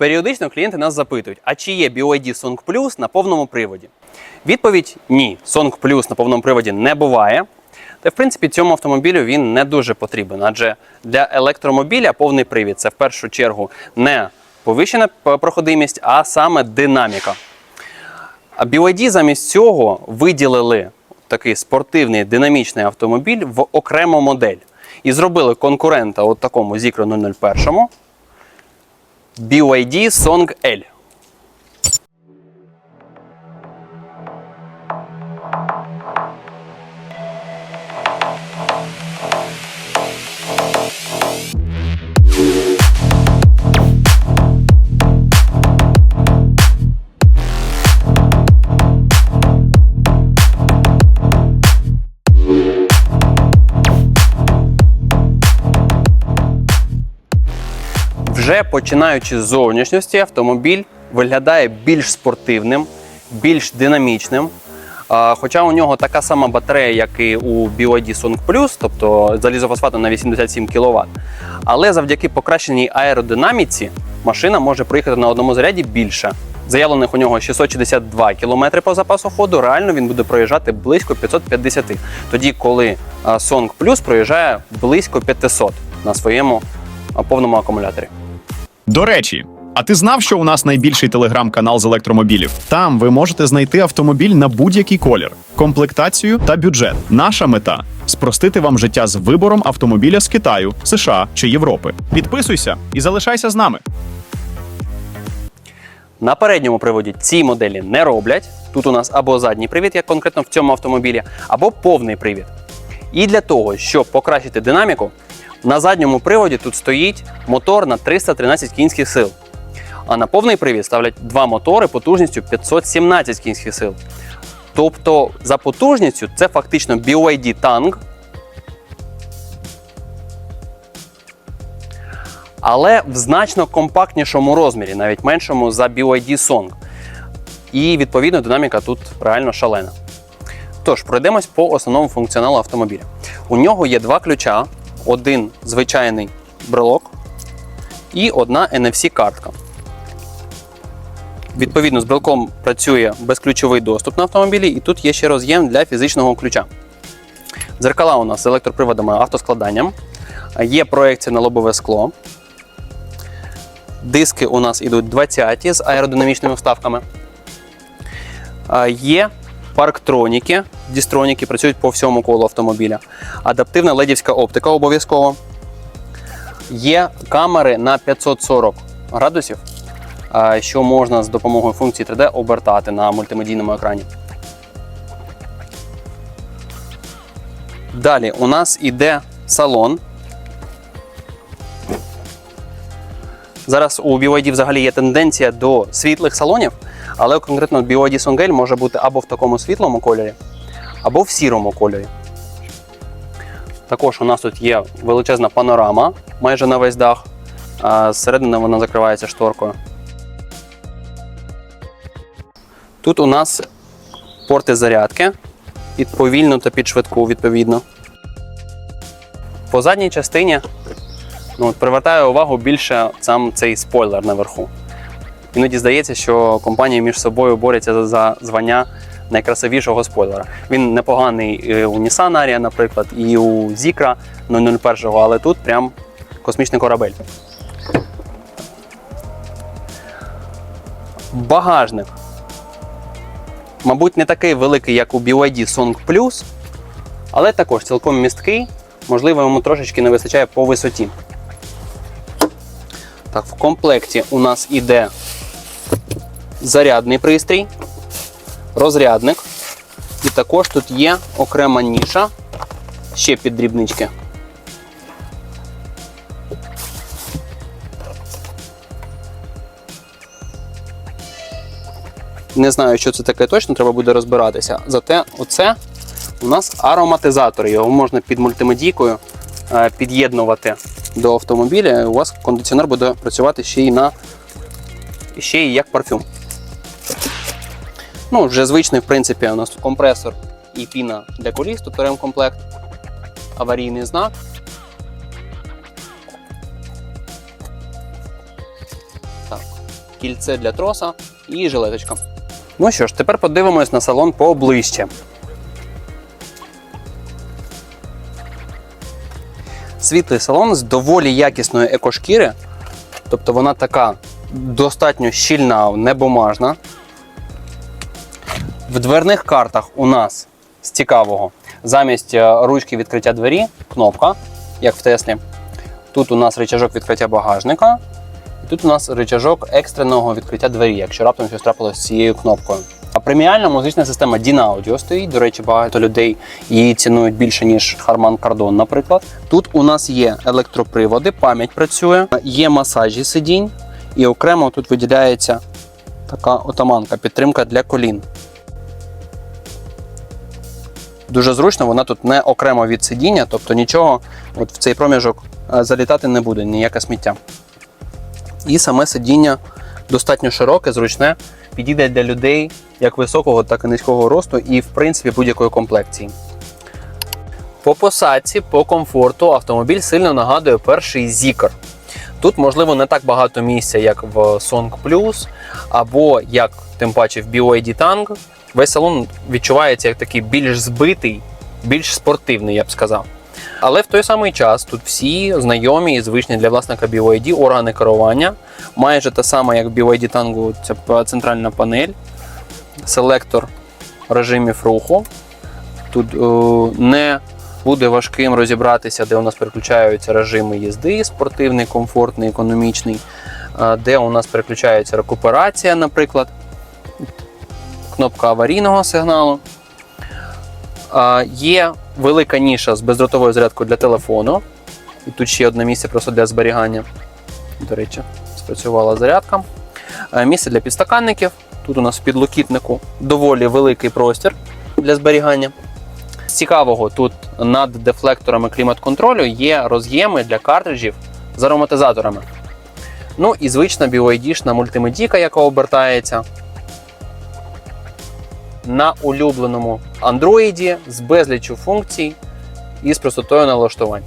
Періодично клієнти нас запитують, а чи є BYD Song Plus на повному приводі? Відповідь ні, Song Plus на повному приводі не буває. Та в принципі цьому автомобілю він не дуже потрібен, адже для електромобіля повний привід це в першу чергу не повищена проходимість, а саме динаміка. А BYD замість цього виділили такий спортивний динамічний автомобіль в окрему модель. І зробили конкурента от такому Zikro 001 BYD Song L. Починаючи з зовнішності, автомобіль виглядає більш спортивним, більш динамічним. Хоча у нього така сама батарея, як і у BYD Song Plus, тобто залізофосфату на 87 кВт. Але завдяки покращеній аеродинаміці машина може проїхати на одному заряді більше. Заявлених у нього 662 км по запасу ходу, реально він буде проїжджати близько 550. Тоді, коли Song Plus проїжджає близько 500 на своєму повному акумуляторі. До речі, а ти знав, що у нас найбільший телеграм-канал з електромобілів? Там ви можете знайти автомобіль на будь-який колір, комплектацію та бюджет. Наша мета спростити вам життя з вибором автомобіля з Китаю, США чи Європи. Підписуйся і залишайся з нами. На передньому приводі ці моделі не роблять. Тут у нас або задній привід, як конкретно в цьому автомобілі, або повний привід. І для того, щоб покращити динаміку, на задньому приводі тут стоїть мотор на 313 кінських сил. А на повний привід ставлять два мотори потужністю 517 кінських сил. Тобто, за потужністю це фактично BYD Tang, але в значно компактнішому розмірі, навіть меншому за BYD Song. І відповідно динаміка тут реально шалена. Тож, пройдемось по основному функціоналу автомобіля. У нього є два ключа: один звичайний брелок і одна NFC-картка. Відповідно, з брелком працює безключовий доступ на автомобілі, і тут є ще роз'єм для фізичного ключа. Дзеркала у нас з електроприводами автоскладанням. Є проекція на лобове скло. Диски у нас ідуть 20 з аеродинамічними вставками. Є парктроніки, дістроніки працюють по всьому колу автомобіля. Адаптивна ледівська оптика обов'язково. Є камери на 540 градусів, що можна з допомогою функції 3D обертати на мультимедійному екрані. Далі у нас іде салон. Зараз у BYD взагалі є тенденція до світлих салонів, але конкретно Song може бути або в такому світлому кольорі, або в сірому кольорі. Також у нас тут є величезна панорама майже на весь дах. Зсередини вона закривається шторкою. Тут у нас порти зарядки під повільну та під швидку, відповідно. По задній частині ну, привертає увагу більше сам цей спойлер наверху. Іноді здається, що компанії між собою борються за, звання найкрасивішого спойлера. Він непоганий у Nissan Ariya, наприклад, і у Zikra 001, але тут прям космічний корабель. Багажник. Мабуть, не такий великий, як у BYD Song Plus, але також цілком місткий. Можливо, йому трошечки не вистачає по висоті. Так, в комплекті у нас іде зарядний пристрій, розрядник. І також тут є окрема ніша ще під дрібнички. Не знаю, що це таке точно, треба буде розбиратися. Зате оце у нас ароматизатор. Його можна під мультимедійкою е, під'єднувати до автомобіля. і У вас кондиціонер буде працювати ще й на ще й як парфюм. Ну, вже звичний, в принципі, у нас компресор і піна для коліс, тут ремкомплект, аварійний знак. Так. кільце для троса і жилеточка. Ну що ж, тепер подивимось на салон поближче. Світлий салон з доволі якісної екошкіри. Тобто вона така достатньо щільна, небумажна. В дверних картах у нас з цікавого замість е, ручки відкриття двері кнопка, як в Теслі. Тут у нас рычажок відкриття багажника. І тут у нас рычажок екстреного відкриття двері, якщо раптом щось трапилося з цією кнопкою. А преміальна музична система Dynaudio стоїть. До речі, багато людей її цінують більше, ніж Harman Kardon, наприклад. Тут у нас є електроприводи, пам'ять працює, є масажі сидінь, і окремо тут виділяється така отаманка, підтримка для колін. Дуже зручно, вона тут не окремо від сидіння, тобто нічого от в цей проміжок е, залітати не буде, ніяке сміття. І саме сидіння достатньо широке, зручне, підійде для людей як високого, так і низького росту, і в принципі будь-якої комплекції. По посадці, по комфорту автомобіль сильно нагадує перший Zikr. Тут, можливо, не так багато місця, як в Song Plus, або як тим паче в BYD Tang. Весь салон відчувається як такий більш збитий, більш спортивний, я б сказав. Але в той самий час тут всі знайомі і звичні для власника BYD органи керування. Майже те саме, як в BYD Tango, це центральна панель, селектор режимів руху. Тут е, не буде важким розібратися, де у нас переключаються режими їзди: спортивний, комфортний, економічний, де у нас переключається рекуперація, наприклад, кнопка аварійного сигналу. Є велика ніша з бездротовою зарядкою для телефону. І тут ще одне місце просто для зберігання. До речі, спрацювала зарядка. Місце для підстаканників. Тут у нас в підлокітнику доволі великий простір для зберігання. З цікавого, тут над дефлекторами клімат-контролю є роз'єми для картриджів з ароматизаторами. Ну і звична BYD-шна мультимедійка, яка обертається. На улюбленому Android з безліччю функцій і з простотою налаштувань.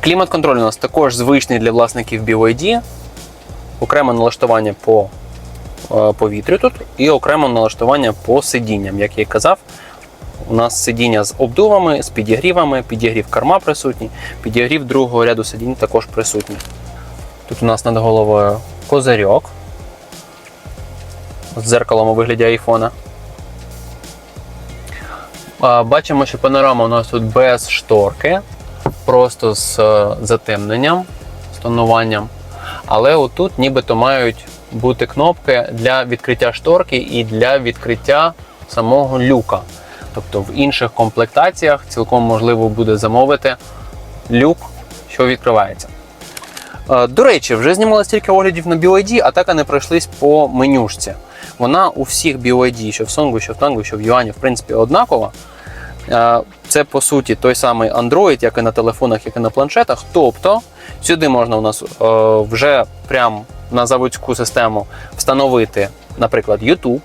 Клімат-контроль у нас також звичний для власників BYD. Окреме налаштування по е, повітрю тут і окремо налаштування по сидінням. Як я і казав, у нас сидіння з обдувами, з підігрівами, підігрів керма присутній, підігрів другого ряду сидінь також присутній. Тут у нас над головою козирьок з дзеркалом у вигляді айфона. Бачимо, що панорама у нас тут без шторки, просто з е, затемненням, з тонуванням. Але отут нібито мають бути кнопки для відкриття шторки і для відкриття самого люка. Тобто в інших комплектаціях цілком можливо буде замовити люк, що відкривається. Е, До речі, вже знімали стільки оглядів на BYD, а так і не пройшлись по менюшці. Вона у всіх BYD, що в Songу, що в Tango, що в Юані, в принципі, однакова. Е, Це по суті той самий Android, як і на телефонах, як і на планшетах. Тобто сюди можна у нас е, вже прямо на заводську систему встановити, наприклад, YouTube,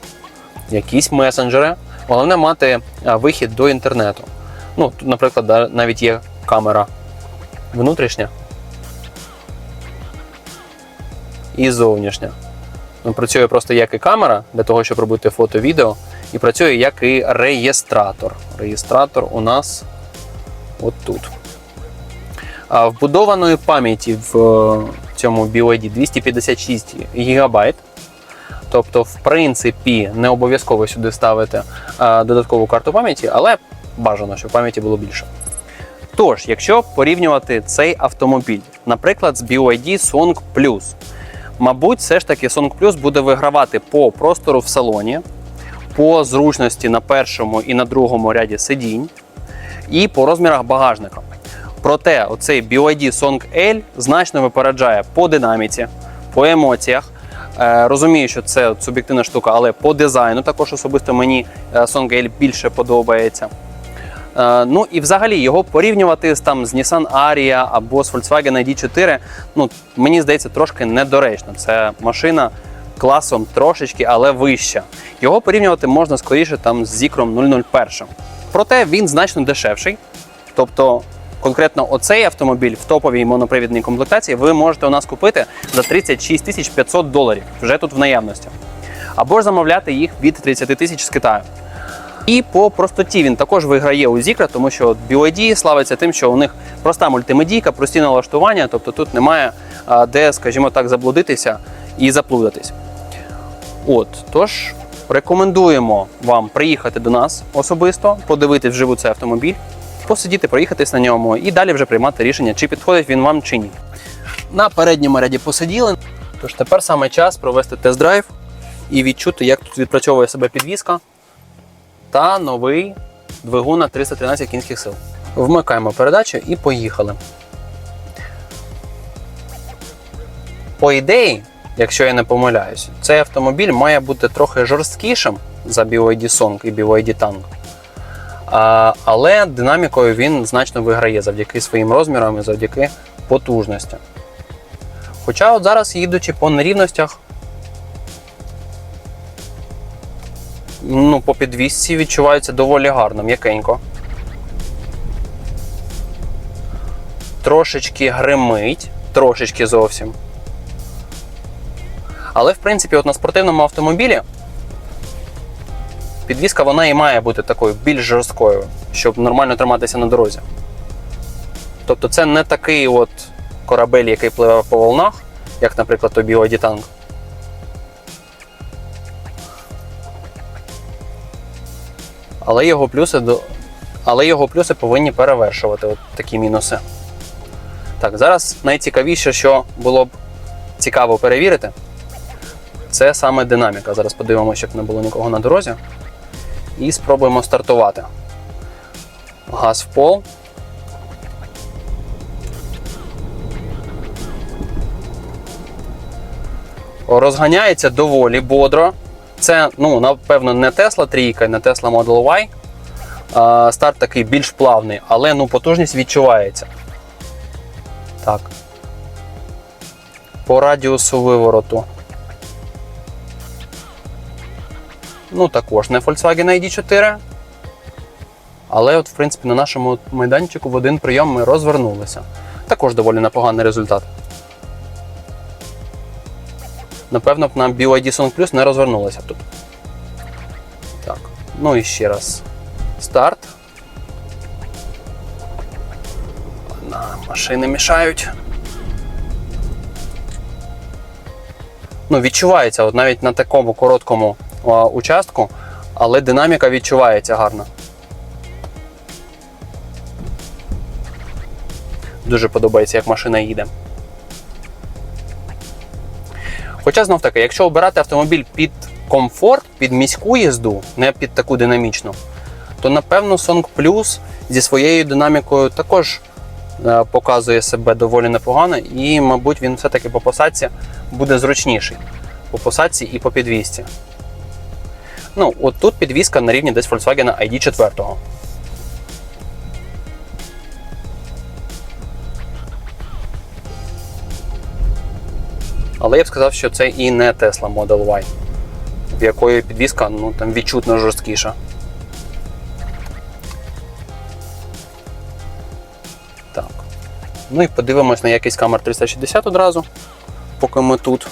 якісь месенджери. Головне мати е, вихід до інтернету. Ну, тут, наприклад, навіть є камера внутрішня і зовнішня. Працює просто як і камера для того, щоб робити фото, відео, і працює як і реєстратор. Реєстратор у нас от тут. А вбудованої пам'яті в е, цьому BYD 256 ГБ. Тобто, в принципі, не обов'язково сюди ставити е, додаткову карту пам'яті, але бажано, щоб пам'яті було більше. Тож, якщо порівнювати цей автомобіль, наприклад, з BYD Song Plus, мабуть, все ж таки Song Plus буде вигравати по простору в салоні, по зручності на першому і на другому ряді сидінь, і по розмірах багажника. Проте, оцей BYD Song L значно випереджає по динаміці, по емоціях. Е, Розумію, що це суб'єктивна штука, але по дизайну також особисто мені е, Song L більше подобається. Е, Ну і взагалі його порівнювати з там з Nissan Ariya або з Volkswagen ID4, ну мені здається, трошки недоречно. Це машина класом трошечки, але вища. Його порівнювати можна скоріше там з Zikrom 001. Проте він значно дешевший. Тобто конкретно оцей автомобіль в топовій монопривідній комплектації ви можете у нас купити за 36 тисяч 500 доларів вже тут в наявності. Або ж замовляти їх від 30 тисяч з Китаю. І по простоті він також виграє у Zikra, тому що BYD славиться тим, що у них проста мультимедійка, прості налаштування, тобто тут немає де, скажімо так, заблудитися і заплутатись. От, тож рекомендуємо вам приїхати до нас особисто, подивитись вживу цей автомобіль, посидіти, проїхатись на ньому і далі вже приймати рішення, чи підходить він вам чи ні. На передньому ряді посиділи. Тож тепер саме час провести тест-драйв і відчути, як тут відпрацьовує себе підвізка та новий двигун на 313 кінських сил. Вмикаємо передачу і поїхали. По ідеї, якщо я не помиляюсь, цей автомобіль має бути трохи жорсткішим за BYD Song і BYD Tango. А, але динамікою він значно виграє завдяки своїм розмірам і завдяки потужності. Хоча от зараз їдучи по нерівностях, ну, по підвісці відчувається доволі гарно, м'якенько. Трошечки гримить, трошечки зовсім. Але, в принципі, от на спортивному автомобілі підвіска вона і має бути такою більш жорсткою, щоб нормально триматися на дорозі. Тобто це не такий от корабель, який пливе по волнах, як, наприклад, тобі Танк. Але його плюси до. Але його плюси повинні перевершувати от такі мінуси. Так, зараз найцікавіше, що було б цікаво перевірити, це саме динаміка. Зараз подивимося, щоб не було нікого на дорозі. І спробуємо стартувати. Газ в пол. Розганяється доволі бодро. Це, ну, напевно, не Tesla трійка, не Tesla Model Y. Старт такий більш плавний, але ну, потужність відчувається. Так. По радіусу вивороту. Ну, також не Volkswagen ID4. Але, от, в принципі, на нашому майданчику в один прийом ми розвернулися. Також доволі непоганий результат. Напевно, б на BYD Song Plus не розвернулося тут. Так, ну і ще раз. Старт. На, машини мішають. Ну, відчувається, от навіть на такому короткому а, участку, але динаміка відчувається гарно. Дуже подобається, як машина їде. Хоча знов таки, якщо обирати автомобіль під комфорт, під міську їзду, не під таку динамічну, то напевно Song Plus зі своєю динамікою також е, показує себе доволі непогано, і, мабуть, він все-таки по посадці буде зручніший. По посадці і по підвісці. Ну, от тут підвіска на рівні десь Volkswagen ID 4. Але я б сказав, що це і не Tesla Model Y, в якої підвіска ну, там відчутно жорсткіша. Так. Ну і подивимось на якийсь камер 360 одразу, поки ми тут.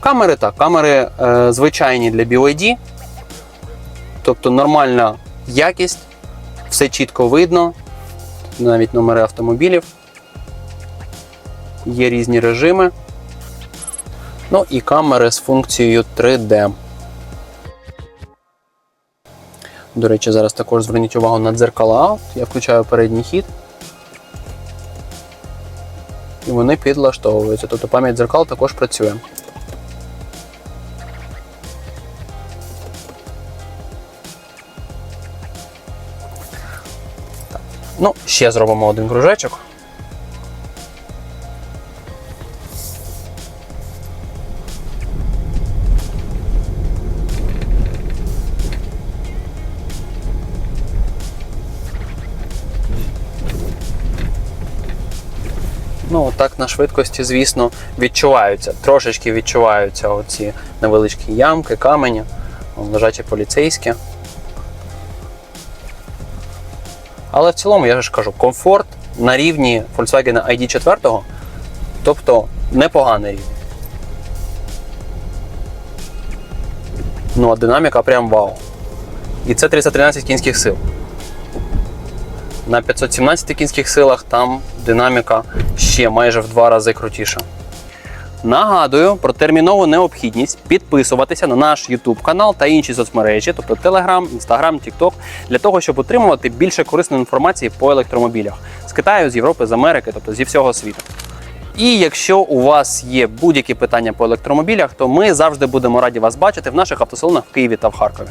Камери так, камери е, звичайні для BYD, тобто нормальна якість, все чітко видно, навіть номери автомобілів. Є різні режими. Ну і камери з функцією 3D. До речі, зараз також зверніть увагу на дзеркала. Я включаю передній хід. І вони підлаштовуються. Тобто пам'ять дзеркал також працює. Ну, ще зробимо один кружечок. Ну, так на швидкості, звісно, відчуваються, трошечки відчуваються оці невеличкі ямки, камені, лежачі поліцейські. Але в цілому, я ж кажу, комфорт на рівні Volkswagen ID 4, тобто непоганий рівень. Ну, а динаміка прям вау. І це 313 кінських сил. На 517 кінських силах там динаміка ще майже в два рази крутіша. Нагадую про термінову необхідність підписуватися на наш YouTube канал та інші соцмережі, тобто Telegram, Instagram, TikTok, для того, щоб отримувати більше корисної інформації по електромобілях з Китаю, з Європи, з Америки, тобто зі всього світу. І якщо у вас є будь-які питання по електромобілях, то ми завжди будемо раді вас бачити в наших автосалонах в Києві та в Харкові.